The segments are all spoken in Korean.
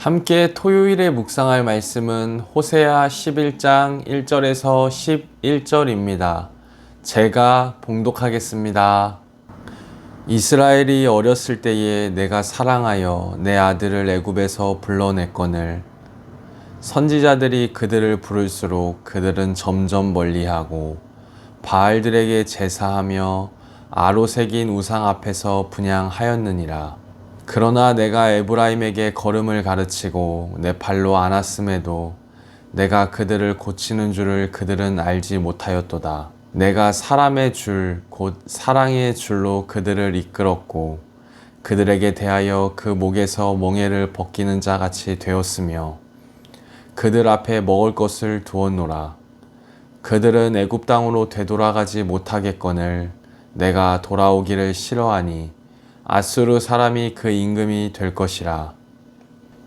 함께 토요일에 묵상할 말씀은 호세아 11장 1절에서 11절입니다. 제가 봉독하겠습니다. 이스라엘이 어렸을 때에 내가 사랑하여 내 아들을 애굽에서 불러냈거늘 선지자들이 그들을 부를수록 그들은 점점 멀리하고 바알들에게 제사하며 아로새긴 우상 앞에서 분양하였느니라. 그러나 내가 에브라임에게 걸음을 가르치고 내 발로 안았음에도 내가 그들을 고치는 줄을 그들은 알지 못하였도다. 내가 사람의 줄, 곧 사랑의 줄로 그들을 이끌었고 그들에게 대하여 그 목에서 멍에를 벗기는 자 같이 되었으며 그들 앞에 먹을 것을 두었노라. 그들은 애굽 땅으로 되돌아가지 못하겠거늘 내가 돌아오기를 싫어하니 아수르 사람이 그 임금이 될 것이라.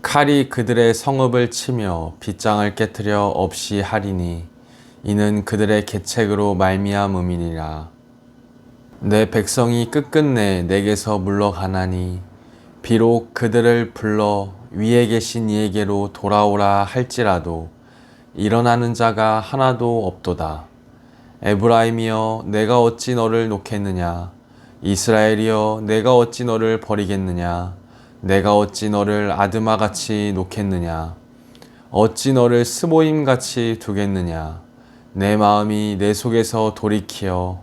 칼이 그들의 성읍을 치며 빗장을 깨뜨려 없이 하리니 이는 그들의 계책으로 말미암음이니라. 내 백성이 끝끝내 내게서 물러가나니 비록 그들을 불러 위에 계신 이에게로 돌아오라 할지라도 일어나는 자가 하나도 없도다. 에브라임이여 내가 어찌 너를 놓겠느냐 이스라엘이여 내가 어찌 너를 버리겠느냐? 내가 어찌 너를 아드마 같이 놓겠느냐? 어찌 너를 스보임 같이 두겠느냐? 내 마음이 내 속에서 돌이키어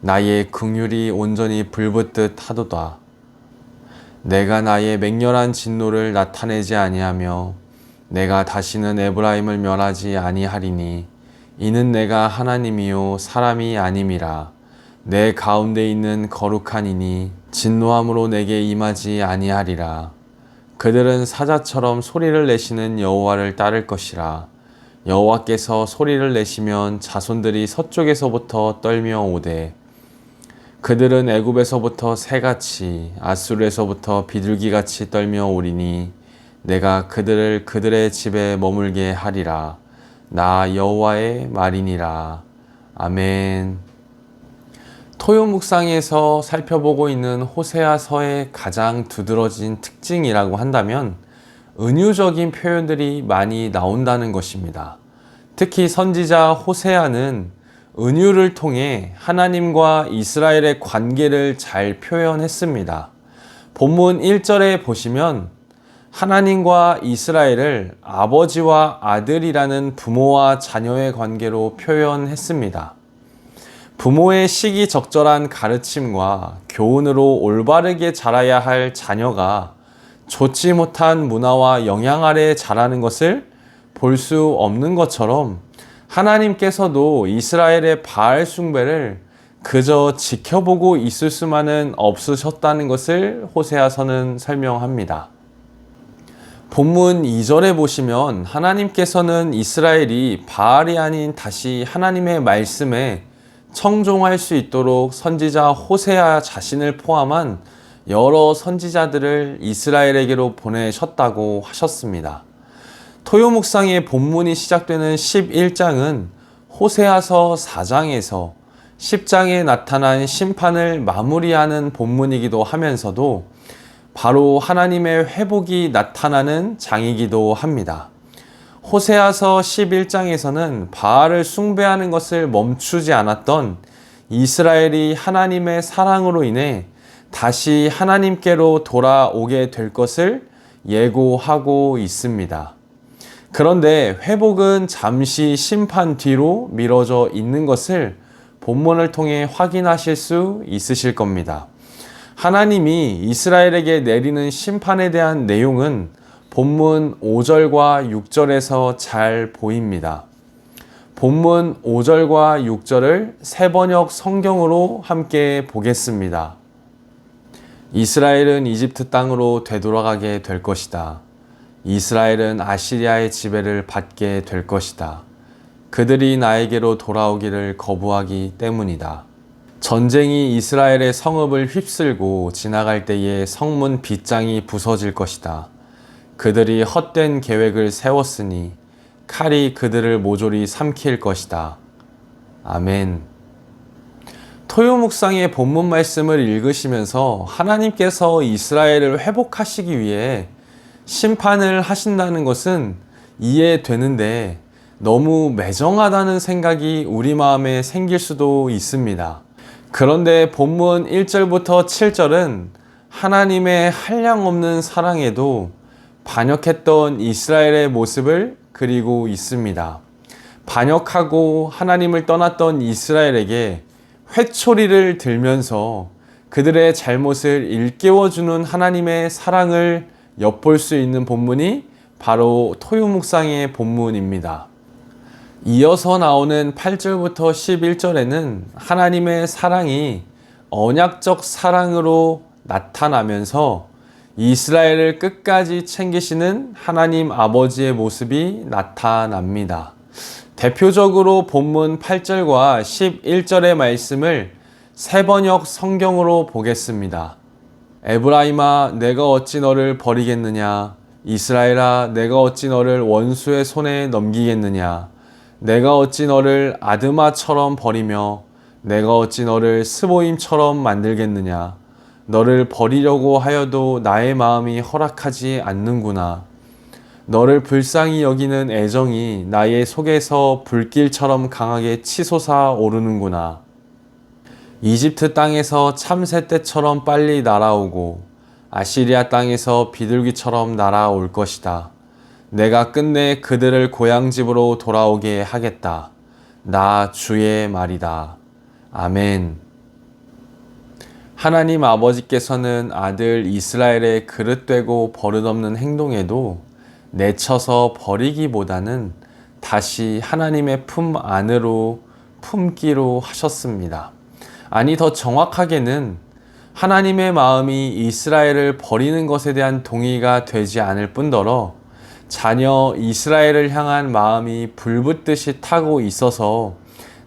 나의 긍휼이 온전히 불붙듯 하도다. 내가 나의 맹렬한 진노를 나타내지 아니하며 내가 다시는 에브라임을 멸하지 아니하리니 이는 내가 하나님이요 사람이 아님이라 내 가운데 있는 거룩한 이니 진노함으로 내게 임하지 아니하리라. 그들은 사자처럼 소리를 내시는 여호와를 따를 것이라. 여호와께서 소리를 내시면 자손들이 서쪽에서부터 떨며 오되 그들은 애굽에서부터 새같이 아수르에서부터 비둘기같이 떨며 오리니 내가 그들을 그들의 집에 머물게 하리라. 나 여호와의 말이니라. 아멘. 토요 묵상에서 살펴보고 있는 호세아서의 가장 두드러진 특징이라고 한다면 은유적인 표현들이 많이 나온다는 것입니다. 특히 선지자 호세아는 은유를 통해 하나님과 이스라엘의 관계를 잘 표현했습니다. 본문 1절에 보시면 하나님과 이스라엘을 아버지와 아들이라는 부모와 자녀의 관계로 표현했습니다. 부모의 시기 적절한 가르침과 교훈으로 올바르게 자라야 할 자녀가 좋지 못한 문화와 영향 아래 자라는 것을 볼 수 없는 것처럼 하나님께서도 이스라엘의 바알 숭배를 그저 지켜보고 있을 수만은 없으셨다는 것을 호세아서는 설명합니다. 본문 2절에 보시면 하나님께서는 이스라엘이 바알이 아닌 다시 하나님의 말씀에 청종할 수 있도록 선지자 호세아 자신을 포함한 여러 선지자들을 이스라엘에게로 보내셨다고 하셨습니다. 토요 묵상의 본문이 시작되는 11장은 호세아서 4장에서 10장에 나타난 심판을 마무리하는 본문이기도 하면서도 바로 하나님의 회복이 나타나는 장이기도 합니다. 호세아서 11장에서는 바알을 숭배하는 것을 멈추지 않았던 이스라엘이 하나님의 사랑으로 인해 다시 하나님께로 돌아오게 될 것을 예고하고 있습니다. 그런데 회복은 잠시 심판 뒤로 미뤄져 있는 것을 본문을 통해 확인하실 수 있으실 겁니다. 하나님이 이스라엘에게 내리는 심판에 대한 내용은 본문 5절과 6절에서 잘 보입니다. 본문 5절과 6절을 세 번역 성경으로 함께 보겠습니다. 이스라엘은 이집트 땅으로 되돌아가게 될 것이다. 이스라엘은 아시리아의 지배를 받게 될 것이다. 그들이 나에게로 돌아오기를 거부하기 때문이다. 전쟁이 이스라엘의 성읍을 휩쓸고 지나갈 때에 성문 빗장이 부서질 것이다. 그들이 헛된 계획을 세웠으니 칼이 그들을 모조리 삼킬 것이다. 아멘. 토요 묵상의 본문 말씀을 읽으시면서 하나님께서 이스라엘을 회복하시기 위해 심판을 하신다는 것은 이해되는데 너무 매정하다는 생각이 우리 마음에 생길 수도 있습니다. 그런데 본문 1절부터 7절은 하나님의 한량없는 사랑에도 반역했던 이스라엘의 모습을 그리고 있습니다. 반역하고 하나님을 떠났던 이스라엘에게 회초리를 들면서 그들의 잘못을 일깨워주는 하나님의 사랑을 엿볼 수 있는 본문이 바로 토요묵상의 본문입니다. 이어서 나오는 8절부터 11절에는 하나님의 사랑이 언약적 사랑으로 나타나면서 이스라엘을 끝까지 챙기시는 하나님 아버지의 모습이 나타납니다. 대표적으로 본문 8절과 11절의 말씀을 세번역 성경으로 보겠습니다. 에브라임아 내가 어찌 너를 버리겠느냐 이스라엘아 내가 어찌 너를 원수의 손에 넘기겠느냐 내가 어찌 너를 아드마처럼 버리며 내가 어찌 너를 스보임처럼 만들겠느냐 너를 버리려고 하여도 나의 마음이 허락하지 않는구나 너를 불쌍히 여기는 애정이 나의 속에서 불길처럼 강하게 치솟아 오르는구나 이집트 땅에서 참새 때처럼 빨리 날아오고 아시리아 땅에서 비둘기처럼 날아올 것이다. 내가 끝내 그들을 고향집으로 돌아오게 하겠다. 나 주의 말이다. 아멘. 하나님 아버지께서는 아들 이스라엘의 그릇되고 버릇없는 행동에도 내쳐서 버리기보다는 다시 하나님의 품 안으로 품기로 하셨습니다. 아니, 더 정확하게는 하나님의 마음이 이스라엘을 버리는 것에 대한 동의가 되지 않을 뿐더러 자녀 이스라엘을 향한 마음이 불붙듯이 타고 있어서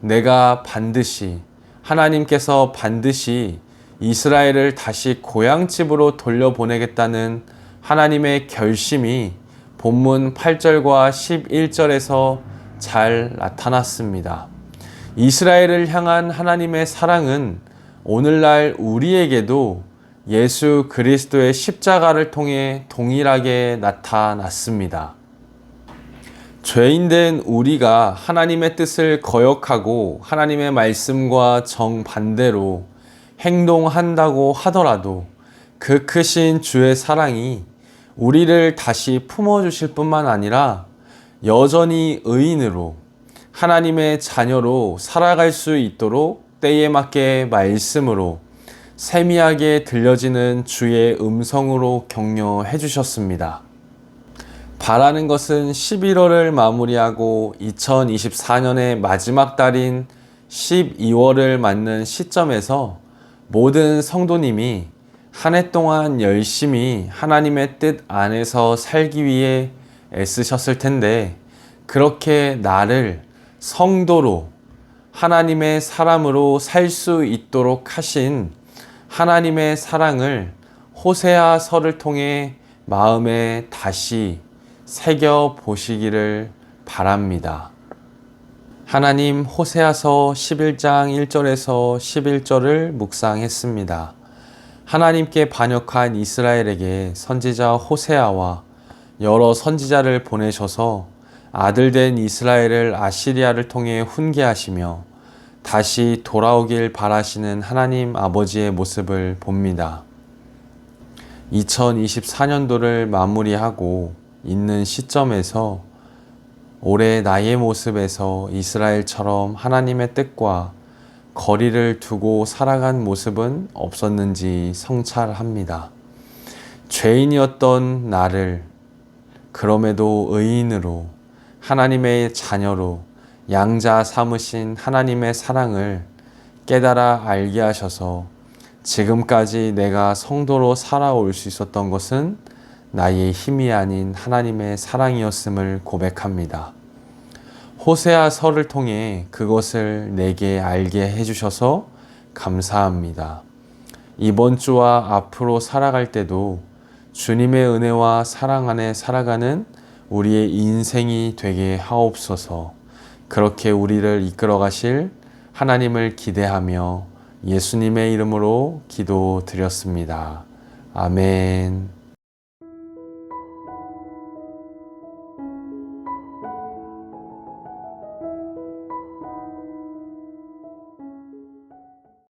내가 반드시 하나님께서 반드시 이스라엘을 다시 고향집으로 돌려보내겠다는 하나님의 결심이 본문 8절과 11절에서 잘 나타났습니다. 이스라엘을 향한 하나님의 사랑은 오늘날 우리에게도 예수 그리스도의 십자가를 통해 동일하게 나타났습니다. 죄인된 우리가 하나님의 뜻을 거역하고 하나님의 말씀과 정반대로 행동한다고 하더라도 그 크신 주의 사랑이 우리를 다시 품어주실 뿐만 아니라 여전히 의인으로 하나님의 자녀로 살아갈 수 있도록 때에 맞게 말씀으로 세미하게 들려지는 주의 음성으로 격려해 주셨습니다. 바라는 것은 11월을 마무리하고 2024년의 마지막 달인 12월을 맞는 시점에서 모든 성도님이 한 해 동안 열심히 하나님의 뜻 안에서 살기 위해 애쓰셨을 텐데 그렇게 나를 성도로 하나님의 사람으로 살 수 있도록 하신 하나님의 사랑을 호세아서를 통해 마음에 다시 새겨 보시기를 바랍니다. 하나님 호세아서 11장 1절에서 11절을 묵상했습니다. 하나님께 반역한 이스라엘에게 선지자 호세아와 여러 선지자를 보내셔서 아들된 이스라엘을 아시리아를 통해 훈계하시며 다시 돌아오길 바라시는 하나님 아버지의 모습을 봅니다. 2024년도를 마무리하고 있는 시점에서 올해 나의 모습에서 이스라엘처럼 하나님의 뜻과 거리를 두고 살아간 모습은 없었는지 성찰합니다. 죄인이었던 나를 그럼에도 의인으로 하나님의 자녀로 양자 삼으신 하나님의 사랑을 깨달아 알게 하셔서 지금까지 내가 성도로 살아올 수 있었던 것은 나의 힘이 아닌 하나님의 사랑이었음을 고백합니다. 호세아 서를 통해 그것을 내게 알게 해주셔서 감사합니다. 이번 주와 앞으로 살아갈 때도 주님의 은혜와 사랑 안에 살아가는 우리의 인생이 되게 하옵소서 그렇게 우리를 이끌어 가실 하나님을 기대하며 예수님의 이름으로 기도 드렸습니다. 아멘.